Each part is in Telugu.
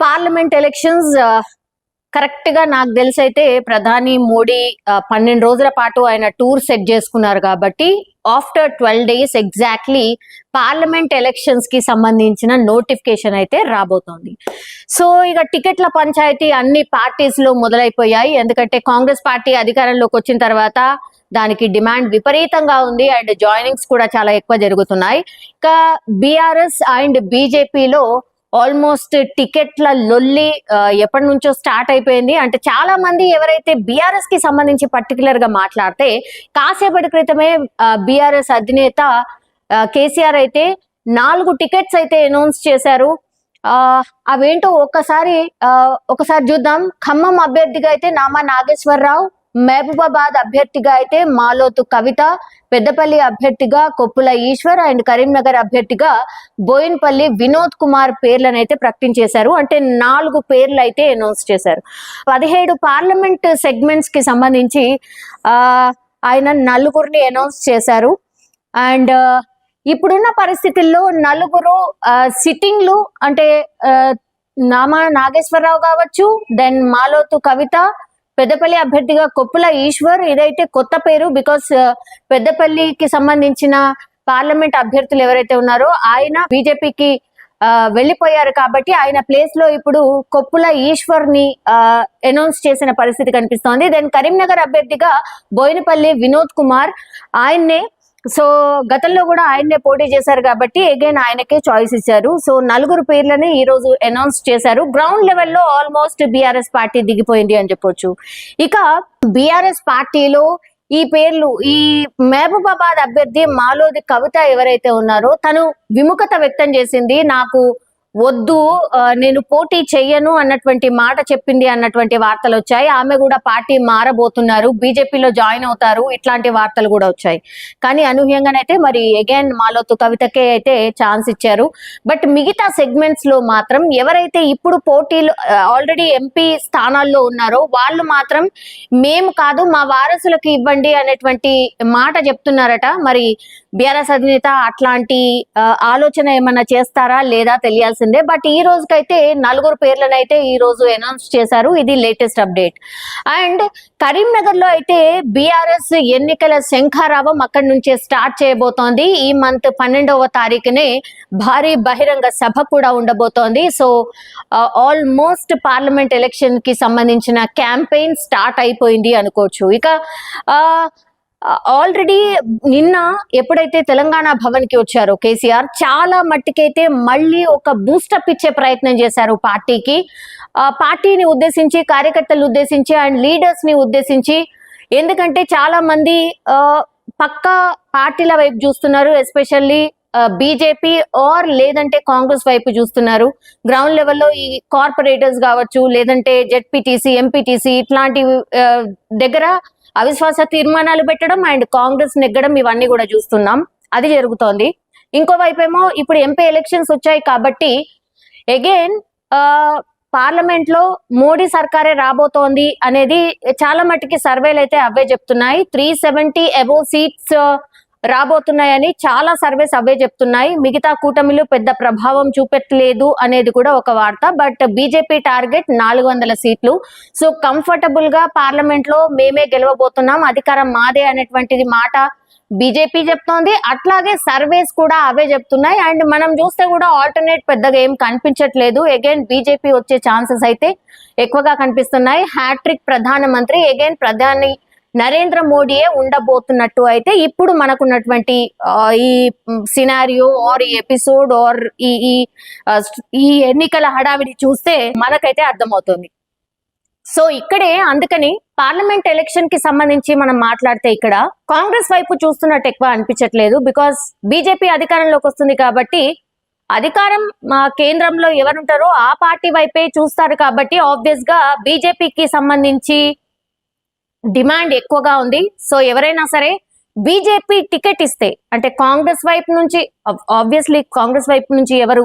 పార్లమెంట్ ఎలక్షన్స్ కరెక్ట్గా నాకు తెలిసి అయితే ప్రధాని మోడీ పన్నెండు రోజుల పాటు ఆయన టూర్ సెట్ చేసుకున్నారు కాబట్టి after twelve days exactly parliament ఎలక్షన్స్కి సంబంధించిన నోటిఫికేషన్ అయితే రాబోతోంది. సో ఇక టికెట్ల పంచాయతీ అన్ని పార్టీస్లో మొదలైపోయాయి. ఎందుకంటే కాంగ్రెస్ పార్టీ అధికారంలోకి వచ్చిన తర్వాత దానికి డిమాండ్ విపరీతంగా ఉంది. అండ్ జాయినింగ్స్ కూడా చాలా ఎక్కువ జరుగుతున్నాయి. ఇక బీఆర్ఎస్ అండ్ బీజేపీలో ఆల్మోస్ట్ టికెట్ల లొల్లి ఎప్పటి నుంచో స్టార్ట్ అయిపోయింది. అంటే చాలా మంది ఎవరైతే బీఆర్ఎస్కి సంబంధించి పర్టికులర్గా మాట్లాడితే కాసేపటి క్రితమే బీఆర్ఎస్ అధినేత కేసీఆర్ అయితే నాలుగు టికెట్స్ అయితే అనౌన్స్ చేశారు. ఆ అవేంటో ఒక్కసారి ఆ, ఒకసారి చూద్దాం. ఖమ్మం అభ్యర్థిగా అయితే నామా నాగేశ్వరరావు మహబూబాబాద్ అభ్యర్థిగా అయితే మాలోతు కవిత పెద్దపల్లి అభ్యర్థిగా కొప్పుల ఈశ్వర్ అండ్ కరీంనగర్ అభ్యర్థిగా బోయిన్పల్లి వినోద్ కుమార్ పేర్లను అయితే ప్రకటించేశారు అంటే నాలుగు పేర్లు అయితే అనౌన్స్ చేశారు. పదిహేడు పార్లమెంట్ సెగ్మెంట్స్కి సంబంధించి ఆయన నలుగురిని అనౌన్స్ చేశారు. అండ్ ఇప్పుడున్న పరిస్థితుల్లో నలుగురు సిట్టింగ్లు అంటే నామా నాగేశ్వరరావు కావచ్చు దెన్ మాలోతు కవిత పెద్దపల్లి అభ్యర్థిగా కొప్పుల ఈశ్వర్ ఇదైతే కొత్త పేరు బికాస్ పెద్దపల్లికి సంబంధించిన పార్లమెంట్ అభ్యర్థులు ఎవరైతే ఉన్నారో ఆయన బీజేపీకి వెళ్ళిపోయారు కాబట్టి ఆయన ప్లేస్లో ఇప్పుడు కొప్పుల ఈశ్వర్ని అనౌన్స్ చేసిన పరిస్థితి కనిపిస్తోంది. దెన్ కరీంనగర్ అభ్యర్థిగా బోయినపల్లి వినోద్ కుమార్ ఆయన్నే సో గతంలో కూడా ఆయన్నే పోటీ చేశారు కాబట్టి అగైన్ ఆయనకే చాయిస్ ఇచ్చారు. సో నలుగురు పేర్లని ఈ రోజు అనౌన్స్ చేశారు. గ్రౌండ్ లెవెల్లో ఆల్మోస్ట్ బీఆర్ఎస్ పార్టీ దిగిపోయింది అని చెప్పొచ్చు. ఇక బీఆర్ఎస్ పార్టీలో ఈ పేర్లు ఈ మహబూబాబాద్ అభ్యర్థి మాలోది కవిత ఎవరైతే ఉన్నారో తను విముఖత వ్యక్తం చేసింది. నాకు వద్దు నేను పోటీ చెయ్యను అన్నటువంటి మాట చెప్పింది అన్నటువంటి వార్తలు వచ్చాయి. ఆమె కూడా పార్టీ మారబోతున్నారు. బీజేపీలో జాయిన్ అవుతారు. ఇట్లాంటి వార్తలు కూడా వచ్చాయి. కానీ అనూహ్యంగానైతే మరి అగైన్ మాలోతు కవితకే అయితే ఛాన్స్ ఇచ్చారు. బట్ మిగతా సెగ్మెంట్స్లో మాత్రం ఎవరైతే ఇప్పుడు పోటీలు ఆల్రెడీ ఎంపీ స్థానాల్లో ఉన్నారో వాళ్ళు మాత్రం మేము కాదు మా వారసులకు ఇవ్వండి అనేటువంటి మాట చెప్తున్నారట. మరి బీఆర్ఎస్ అధినేత అట్లాంటి ఆలోచన ఏమన్నా చేస్తారా లేదా తెలియాల్సిందే. బట్ ఈ రోజుకైతే నలుగురు పేర్లను అయితే ఈ రోజు అనౌన్స్ చేశారు. ఇది లేటెస్ట్ అప్డేట్. అండ్ కరీంనగర్లో అయితే బీఆర్ఎస్ ఎన్నికల శంఖారావం అక్కడి నుంచే స్టార్ట్ చేయబోతోంది. ఈ మంత్ పన్నెండవ తారీఖునే భారీ బహిరంగ సభ కూడా ఉండబోతోంది. సో ఆల్మోస్ట్ పార్లమెంట్ ఎలక్షన్కి సంబంధించిన క్యాంపెయిన్ స్టార్ట్ అయిపోయింది అనుకోవచ్చు. ఇక ఆ, ఆల్రెడీ నిన్న ఎప్పుడైతే తెలంగాణ భవన్కి వచ్చారో కేసీఆర్ చాలా మట్టికైతే మళ్ళీ ఒక బూస్టప్ ఇచ్చే ప్రయత్నం చేశారు పార్టీకి. ఆ, పార్టీని ఉద్దేశించి కార్యకర్తలు ఉద్దేశించి అండ్ లీడర్స్ని ఉద్దేశించి ఎందుకంటే చాలా మంది ఆ, పక్క పార్టీల వైపు చూస్తున్నారు ఎస్పెషల్లీ బీజేపీ ఆర్ లేదంటే కాంగ్రెస్ వైపు చూస్తున్నారు. గ్రౌండ్ లెవెల్లో ఈ కార్పొరేటర్స్ కావచ్చు లేదంటే జెడ్పీటీసీ ఎంపీటీసీ ఇట్లాంటి దగ్గర అవిశ్వాస తీర్మానాలు పెట్టడం అండ్ కాంగ్రెస్ నెగ్గడం ఇవన్నీ కూడా చూస్తున్నాం. అది జరుగుతోంది. ఇంకోవైపు ఏమో ఇప్పుడు ఎంపీ ఎలక్షన్స్ వచ్చాయి కాబట్టి అగైన్ పార్లమెంట్లో మోడీ సర్కారే రాబోతోంది అనేది చాలా మట్టుకి సర్వేలు అయితే అవే చెప్తున్నాయి. త్రీ సెవెంటీ అబోవ్ సీట్స్ రాబోతున్నాయని చాలా సర్వేస్ అవే చెప్తున్నాయి. మిగతా కూటమిలు పెద్ద ప్రభావం చూపెట్టలేదు అనేది కూడా ఒక వార్త. బట్ బీజేపీ టార్గెట్ నాలుగు వందల సీట్లు. సో కంఫర్టబుల్గా పార్లమెంట్లో మేమే గెలవబోతున్నాం. అధికారం మాదే అనేటువంటిది మాట బీజేపీ చెప్తోంది. అట్లాగే సర్వేస్ కూడా అవే చెప్తున్నాయి. అండ్ మనం చూస్తే కూడా ఆల్టర్నేట్ పెద్దగా ఏం కనిపించట్లేదు. అగైన్ బీజేపీ వచ్చే ఛాన్సెస్ అయితే ఎక్కువగా కనిపిస్తున్నాయి. హ్యాట్రిక్ ప్రధానమంత్రి అగైన్ ప్రధాని నరేంద్ర మోడీయే ఉండబోతున్నట్టు అయితే ఇప్పుడు మనకున్నటువంటి ఈ సినారియో ఆర్ ఈ ఎపిసోడ్ ఆర్ ఈ ఈ ఈ ఎన్నికల హడావిడి చూస్తే మనకైతే అర్థమవుతుంది. సో ఇక్కడే అందుకని పార్లమెంట్ ఎలక్షన్కి సంబంధించి మనం మాట్లాడితే ఇక్కడ కాంగ్రెస్ వైపు చూస్తున్నట్టు ఎక్కువ అనిపించట్లేదు బికాస్ బీజేపీ అధికారంలోకి వస్తుంది కాబట్టి అధికారం మా కేంద్రంలో ఎవరుంటారో ఆ పార్టీ వైపే చూస్తారు కాబట్టి ఆబ్వియస్గా బీజేపీకి సంబంధించి డిమాండ్ ఎక్కువగా ఉంది. సో ఎవరైనా సరే బీజేపీ టికెట్ ఇస్తే అంటే కాంగ్రెస్ వైపు నుంచి ఆబ్వియస్లీ కాంగ్రెస్ వైపు నుంచి ఎవరు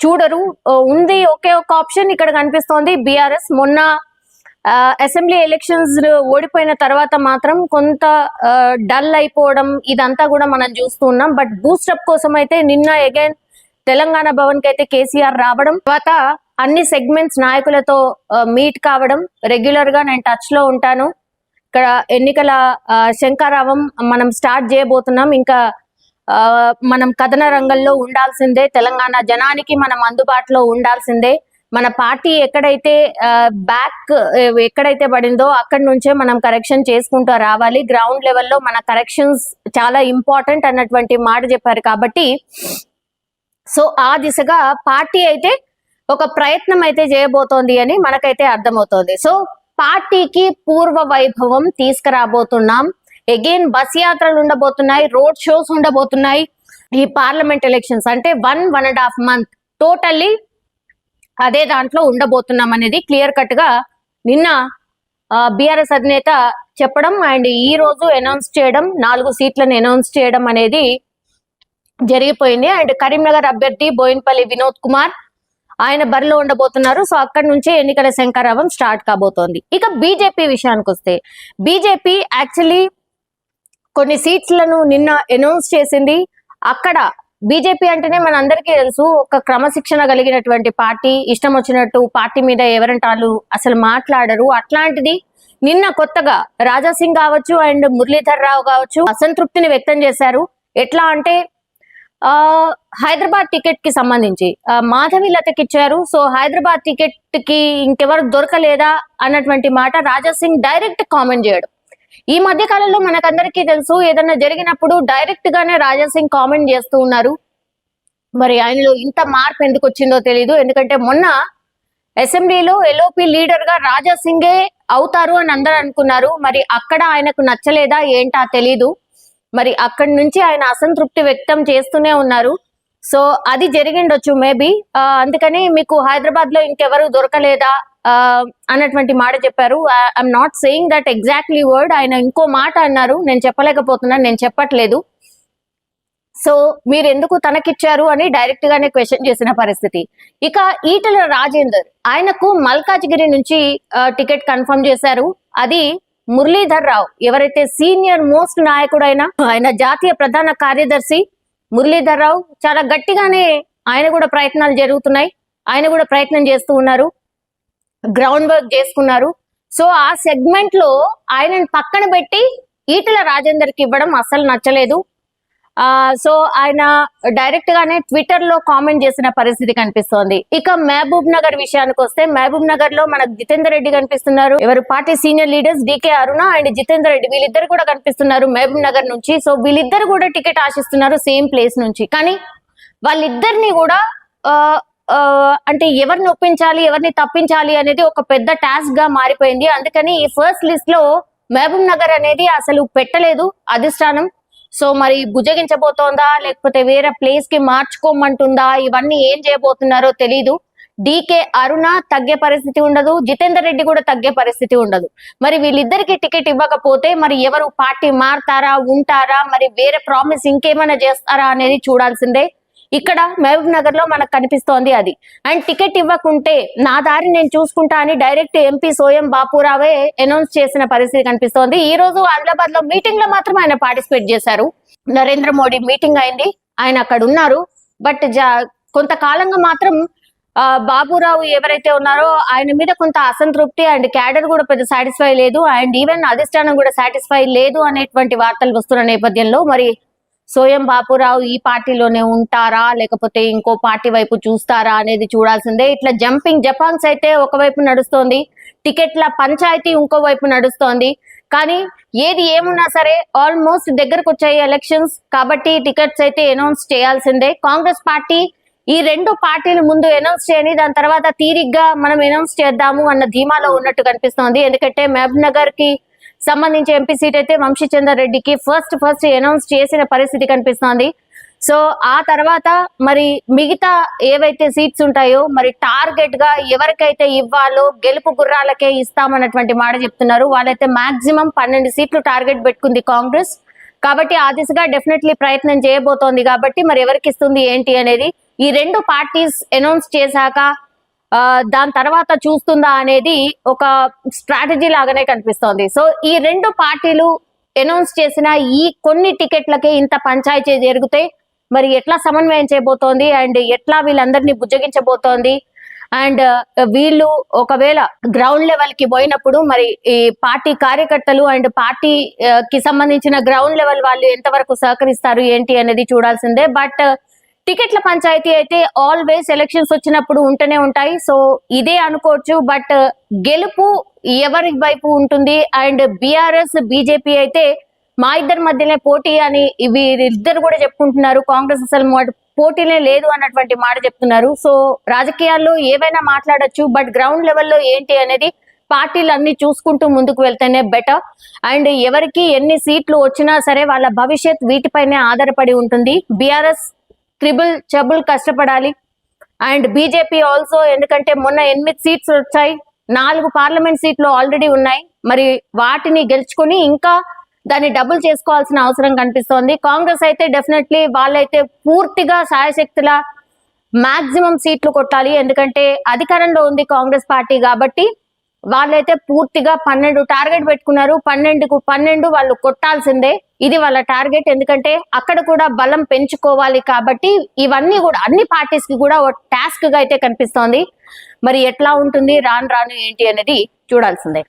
చూడరు. ఉంది ఒకే ఒక ఆప్షన్ ఇక్కడ కనిపిస్తోంది. బీఆర్ఎస్. మొన్న ఆ, అసెంబ్లీ ఎలక్షన్స్ ఓడిపోయిన తర్వాత మాత్రం కొంత డల్ అయిపోవడం ఇదంతా కూడా మనం చూస్తూ ఉన్నాం. బట్ బూస్టప్ కోసం అయితే నిన్న అగైన్ తెలంగాణ భవన్కి అయితే కేసీఆర్ రావడం తర్వాత అన్ని సెగ్మెంట్స్ నాయకులతో మీట్ కావడం రెగ్యులర్గా నేను టచ్లో ఉంటాను. ఇక్కడ ఎన్నికల శంకారావం మనం స్టార్ట్ చేయబోతున్నాం. ఇంకా ఆ, మనం కథన రంగంలో ఉండాల్సిందే. తెలంగాణ జనానికి మనం అందుబాటులో ఉండాల్సిందే. మన పార్టీ ఎక్కడైతే బ్యాక్ ఎక్కడైతే పడిందో అక్కడి నుంచే మనం కరెక్షన్ చేసుకుంటూ రావాలి. గ్రౌండ్ లెవెల్లో మన కరెక్షన్స్ చాలా ఇంపార్టెంట్ అన్నటువంటి మాట చెప్పారు కాబట్టి సో ఆ దిశగా పార్టీ అయితే ఒక ప్రయత్నం అయితే చేయబోతోంది అని మనకైతే అర్థమవుతోంది. సో పార్టీకి పూర్వ వైభవం తీసుకురాబోతున్నాం. అగైన్ బస్ యాత్రలు ఉండబోతున్నాయి రోడ్ షోస్ ఉండబోతున్నాయి. ఈ పార్లమెంట్ ఎలక్షన్స్ అంటే one one and half month totally అదే దాంట్లో ఉండబోతున్నాం అనేది క్లియర్ కట్గా నిన్న బీఆర్ఎస్ అధినేత చెప్పడం అండ్ ఈ రోజు అనౌన్స్ చేయడం నాలుగు సీట్లను అనౌన్స్ చేయడం అనేది జరిగిపోయింది. అండ్ కరీంనగర్ అభ్యర్థి బోయిన్పల్లి వినోద్ కుమార్ ఆయన బరిలో ఉండబోతున్నారు. సో అక్కడి నుంచే ఎన్నికల శంకరావం స్టార్ట్ కాబోతోంది. ఇక బీజేపీ విషయానికి వస్తే బీజేపీ యాక్చువల్లీ కొన్ని సీట్లను నిన్న అనౌన్స్ చేసింది. అక్కడ బీజేపీ అంటేనే మన అందరికీ తెలుసు ఒక క్రమశిక్షణ కలిగినటువంటి పార్టీ ఇష్టం వచ్చినట్టు పార్టీ మీద ఎవరంటాలు అసలు మాట్లాడరు. అట్లాంటిది నిన్న కొత్తగా రాజా సింగ్ కావచ్చు అండ్ మురళీధర్ రావు కావచ్చు అసంతృప్తిని వ్యక్తం చేశారు. ఎట్లా అంటే ఆ హైదరాబాద్ టికెట్కి సంబంధించి. మాధవి లతకి ఇచ్చారు. సో హైదరాబాద్ టికెట్కి ఇంకెవరు దొరకలేదా అన్నటువంటి మాట రాజా సింగ్ డైరెక్ట్ కామెంట్ చేయడం. ఈ మధ్య కాలంలో మనకందరికీ తెలుసు ఏదన్నా జరిగినప్పుడు డైరెక్ట్ గానే రాజా సింగ్ కామెంట్ చేస్తూ ఉన్నారు. మరి ఆయనలో ఇంత మార్పు ఎందుకు వచ్చిందో తెలియదు ఎందుకంటే మొన్న అసెంబ్లీలో ఎల్ఓపి లీడర్గా రాజా సింగే అవుతారు అని అందరూ అనుకున్నారు. మరి అక్కడ ఆయనకు నచ్చలేదా ఏంటా తెలీదు. మరి అక్కడి నుంచి ఆయన అసంతృప్తి వ్యక్తం చేస్తూనే ఉన్నారు. సో అది జరిగిండొచ్చు మేబీ. అందుకని మీకు హైదరాబాద్లో ఇంకెవరు దొరకలేదా? అన్నటువంటి మాట చెప్పారు. I'm not saying that exactly word. ఆయన ఇంకో మాట అన్నారు. నేను చెప్పలేకపోతున్నాను నేను చెప్పట్లేదు. సో మీరు ఎందుకు తనకిచ్చారు అని డైరెక్ట్ గానే క్వశ్చన్ చేసిన పరిస్థితి. ఇక ఈటల రాజేందర్ ఆయనకు మల్కాజ్గిరి నుంచి టికెట్ కన్ఫర్మ్ చేశారు. అది మురళీధర్ రావు ఎవరైతే సీనియర్ మోస్ట్ నాయకుడైన ఆయన జాతీయ ప్రధాన కార్యదర్శి మురళీధర్ రావు చాలా గట్టిగానే ఆయన కూడా ప్రయత్నాలు జరుగుతున్నాయి. ఆయన కూడా ప్రయత్నం చేస్తూ ఉన్నారు. గ్రౌండ్ వర్క్ చేసుకున్నారు. సో ఆ సెగ్మెంట్లో ఆయనను పక్కన పెట్టి ఈటల రాజేందర్కి ఇవ్వడం అస్సలు నచ్చలేదు. సో ఆయన డైరెక్ట్ గానే ట్విట్టర్లో కామెంట్ చేసిన పరిస్థితి కనిపిస్తోంది. ఇక మహబూబ్ నగర్ విషయానికి వస్తే మహబూబ్ నగర్లో మనకు జితేందర్ రెడ్డి కనిపిస్తున్నారు. ఎవరు party senior leaders DK Aruna and Jitender Reddy వీళ్ళిద్దరు కూడా కనిపిస్తున్నారు మహబూబ్ నగర్ నుంచి. సో వీళ్ళిద్దరు కూడా టికెట్ ఆశిస్తున్నారు సేమ్ ప్లేస్ నుంచి. కానీ వాళ్ళిద్దరిని కూడా ఆ, అంటే ఎవరిని ఒప్పించాలి ఎవరిని తప్పించాలి అనేది ఒక పెద్ద టాస్క్గా మారిపోయింది. అందుకని ఈ ఫస్ట్ లిస్ట్లో మహబూబ్ నగర్ అనేది అసలు పెట్టలేదు అధిష్టానం. సో మరి భుజగించబోతోందా? లేకపోతే వేరే ప్లేస్కి మార్చుకోమంటుందా? ఇవన్నీ ఏం చేయబోతున్నారో తెలీదు. డీకే అరుణ తగ్గే పరిస్థితి ఉండదు. జితేందర్ రెడ్డి కూడా తగ్గే పరిస్థితి ఉండదు. మరి వీళ్ళిద్దరికి టికెట్ ఇవ్వకపోతే మరి ఎవరు పార్టీ మారతారా ఉంటారా? మరి వేరే ప్రామిస్ ఇంకేమైనా చేస్తారా అనేది చూడాల్సిందే. ఇక్కడ మహబూబ్ నగర్లో మనకు కనిపిస్తోంది అది. అండ్ టికెట్ ఇవ్వకుంటే నా దారి నేను చూసుకుంటా అని డైరెక్ట్ ఎంపీ సోయం బాపురావే అనౌన్స్ చేసిన పరిస్థితి కనిపిస్తోంది. ఈ రోజు ఆదిలాబాద్లో మీటింగ్లో మాత్రం ఆయన పార్టిసిపేట్ చేశారు. నరేంద్ర మోడీ మీటింగ్ అయింది. ఆయన అక్కడ ఉన్నారు. బట్ కొంతకాలంగా మాత్రం బాబురావు ఎవరైతే ఉన్నారో ఆయన మీద కొంత అసంతృప్తి అండ్ క్యాడర్ కూడా పెద్ద సాటిస్ఫై లేదు. అండ్ ఈవెన్ అధిష్టానం కూడా సాటిస్ఫై లేదు అనేటువంటి వార్తలు వస్తున్న నేపథ్యంలో మరి సోయం బాపురావు ఈ పార్టీలోనే ఉంటారా? లేకపోతే ఇంకో పార్టీ వైపు చూస్తారా అనేది చూడాల్సిందే. ఇట్లా జంపింగ్ జపాంగ్స్ అయితే ఒకవైపు నడుస్తోంది. టికెట్ల పంచాయతీ ఇంకో వైపు నడుస్తోంది. కానీ ఏది ఏమున్నా సరే ఆల్మోస్ట్ దగ్గరకు వచ్చాయి ఎలక్షన్స్. కాబట్టి టికెట్స్ అయితే అనౌన్స్ చేయాల్సిందే. కాంగ్రెస్ పార్టీ ఈ రెండు పార్టీలు ముందు అనౌన్స్ చేయని దాని తర్వాత తీరిగ్గా మనం అనౌన్స్ చేద్దాము అన్న ధీమాలో ఉన్నట్టు కనిపిస్తోంది. ఎందుకంటే మహబ్ నగర్కి సంబంధించి ఎంపీ సీట్ అయితే వంశీచందర్ రెడ్డికి ఫస్ట్ ఫస్ట్ అనౌన్స్ చేసిన పరిస్థితి కనిపిస్తోంది. సో ఆ తర్వాత మరి మిగతా ఏవైతే సీట్స్ ఉంటాయో మరి టార్గెట్గా ఎవరికైతే ఇవ్వాలో గెలుపు గుర్రాలకే ఇస్తామన్నటువంటి మాట చెప్తున్నారు. వాళ్ళైతే మాక్సిమం పన్నెండు సీట్లు టార్గెట్ పెట్టుకుంది కాంగ్రెస్. కాబట్టి ఆ దిశగా డెఫినెట్లీ ప్రయత్నం చేయబోతోంది. కాబట్టి మరి ఎవరికి ఇస్తుంది ఏంటి అనేది ఈ రెండు పార్టీస్ అనౌన్స్ చేశాక దాని తర్వాత చూస్తుందా అనేది ఒక స్ట్రాటజీ లాగానే కనిపిస్తోంది. సో ఈ రెండు పార్టీలు అనౌన్స్ చేసిన ఈ కొన్ని టికెట్లకే ఇంత పంచాయతీ జరిగితే మరి ఎట్లా సమన్వయం చేయబోతోంది? అండ్ ఎట్లా వీళ్ళందరినీ బుజ్జగించబోతోంది అండ్ వీళ్ళు ఒకవేళ గ్రౌండ్ లెవెల్కి పోయినప్పుడు మరి ఈ పార్టీ కార్యకర్తలు అండ్ పార్టీ కి సంబంధించిన గ్రౌండ్ లెవెల్ వాళ్ళు ఎంతవరకు సహకరిస్తారు ఏంటి అనేది చూడాల్సిందే. బట్ టికెట్ల పంచాయతీ అయితే ఆల్వేస్ ఎలక్షన్స్ వచ్చినప్పుడు ఉంటూనే ఉంటాయి. సో ఇదే అనుకోవచ్చు. బట్ గెలుపు ఎవరి వైపు ఉంటుంది? అండ్ బీఆర్ఎస్ బీజేపీ అయితే మా ఇద్దరి మధ్యనే పోటీ అని వీరిద్దరు కూడా చెప్పుకుంటున్నారు. కాంగ్రెస్ అసలు పోటీనే లేదు అన్నటువంటి మాట చెప్తున్నారు. సో రాజకీయాల్లో ఏవైనా మాట్లాడొచ్చు. బట్ గ్రౌండ్ లెవెల్లో ఏంటి అనేది పార్టీలు అన్ని చూసుకుంటూ ముందుకు వెళ్తేనే బెటర్ అండ్ ఎవరికి ఎన్ని సీట్లు వచ్చినా సరే వాళ్ళ భవిష్యత్ వీటిపైనే ఆధారపడి ఉంటుంది. బీఆర్ఎస్ క్రిబుల్ చబుల్ కష్టపడాలి. అండ్ బీజేపీ ఆల్సో ఎందుకంటే మొన్న ఎనిమిది సీట్స్ వచ్చాయి. నాలుగు పార్లమెంట్ సీట్లు ఆల్రెడీ ఉన్నాయి. మరి వాటిని గెలుచుకొని ఇంకా దాన్ని డబుల్ చేసుకోవాల్సిన అవసరం కనిపిస్తోంది. కాంగ్రెస్ అయితే డెఫినెట్లీ వాళ్ళైతే పూర్తిగా సాయశక్తుల మాక్సిమం సీట్లు కొట్టాలి. ఎందుకంటే అధికారంలో ఉంది కాంగ్రెస్ పార్టీ కాబట్టి వాళ్ళైతే పూర్తిగా పన్నెండు టార్గెట్ పెట్టుకున్నారు. పన్నెండుకు పన్నెండు వాళ్ళు కొట్టాల్సిందే. ఇది వాళ్ళ టార్గెట్. ఎందుకంటే అక్కడ కూడా బలం పెంచుకోవాలి కాబట్టి ఇవన్నీ కూడా అన్ని పార్టీస్కి కూడా టాస్క్గా అయితే కనిపిస్తోంది. మరి ఎట్లా ఉంటుంది? రాను రాను ఏంటి అనేది చూడాల్సిందే.